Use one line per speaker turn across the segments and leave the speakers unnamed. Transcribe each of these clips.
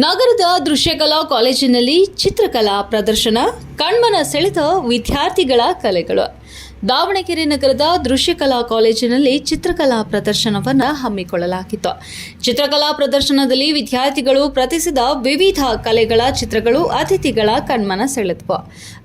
ನಗರದ ದೃಶ್ಯಕಲಾ ಕಾಲೇಜಿನಲ್ಲಿ ಚಿತ್ರಕಲಾ ಪ್ರದರ್ಶನ ಕಣ್ಮನ ಸೆಳೆದ ವಿದ್ಯಾರ್ಥಿಗಳ ಕಲೆಗಳು. ದಾವಣಗೆರೆ ನಗರದ ದೃಶ್ಯಕಲಾ ಕಾಲೇಜಿನಲ್ಲಿ ಚಿತ್ರಕಲಾ ಪ್ರದರ್ಶನವನ್ನು ಹಮ್ಮಿಕೊಳ್ಳಲಾಗಿತ್ತು. ಚಿತ್ರಕಲಾ ಪ್ರದರ್ಶನದಲ್ಲಿ ವಿದ್ಯಾರ್ಥಿಗಳು ಪ್ರತಿಸಿದ ವಿವಿಧ ಕಲೆಗಳ ಚಿತ್ರಗಳು ಅತಿಥಿಗಳ ಕಣ್ಮನ ಸೆಳೆದವು.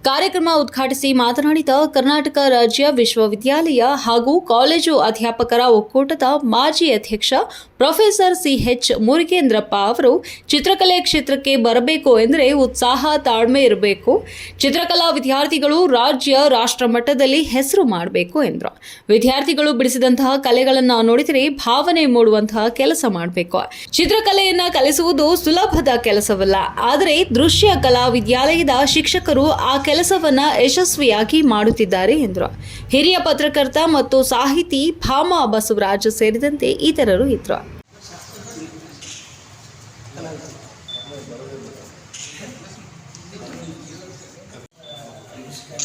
ಕಾರ್ಯಕ್ರಮ ಉದ್ಘಾಟಿಸಿ ಮಾತನಾಡಿದ ಕರ್ನಾಟಕ ರಾಜ್ಯ ವಿಶ್ವವಿದ್ಯಾಲಯ ಹಾಗೂ ಕಾಲೇಜು ಅಧ್ಯಾಪಕರ ಒಕ್ಕೂಟದ ಮಾಜಿ ಅಧ್ಯಕ್ಷ ಪ್ರೊಫೆಸರ್ ಸಿಹೆಚ್ ಮುರುಗೇಂದ್ರಪ್ಪ ಅವರು, ಚಿತ್ರಕಲೆ ಕ್ಷೇತ್ರಕ್ಕೆ ಬರಬೇಕು ಎಂದರೆ ಉತ್ಸಾಹ ತಾಳ್ಮೆ ಇರಬೇಕು. ಚಿತ್ರಕಲಾ ವಿದ್ಯಾರ್ಥಿಗಳು ರಾಜ್ಯ ರಾಷ್ಟ್ರ ಮಟ್ಟದಲ್ಲಿ ಹೆಸರು ಮಾಡಬೇಕು ಎಂದರು. ವಿದ್ಯಾರ್ಥಿಗಳು ಬಿಡಿಸಿದಂತಹ ಕಲೆಗಳನ್ನು ನೋಡಿದರೆ ಭಾವನೆ ಮೂಡುವಂತಹ ಕೆಲಸ ಮಾಡಬೇಕು. ಚಿತ್ರಕಲೆಯನ್ನ ಕಲಿಸುವುದು ಸುಲಭದ ಕೆಲಸವಲ್ಲ. ಆದರೆ ದೃಶ್ಯ ಕಲಾ ವಿದ್ಯಾಲಯದ ಶಿಕ್ಷಕರು ಆ ಕೆಲಸವನ್ನ ಯಶಸ್ವಿಯಾಗಿ ಮಾಡುತ್ತಿದ್ದಾರೆ ಎಂದರು. ಹಿರಿಯ ಪತ್ರಕರ್ತ ಮತ್ತು ಸಾಹಿತಿ ಭಾಮಾ ಬಸವರಾಜ್ ಸೇರಿದಂತೆ ಇತರರು ಇದ್ರು.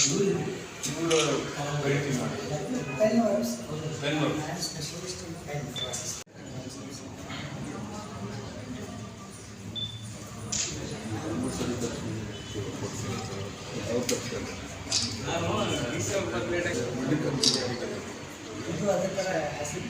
ಇವರು ವೆರೈಟಿ ಮಾಡಿ ಬೆಂಗಳೂರು ಇದು ಅದಕ್ಕೆ ಹಸಿರು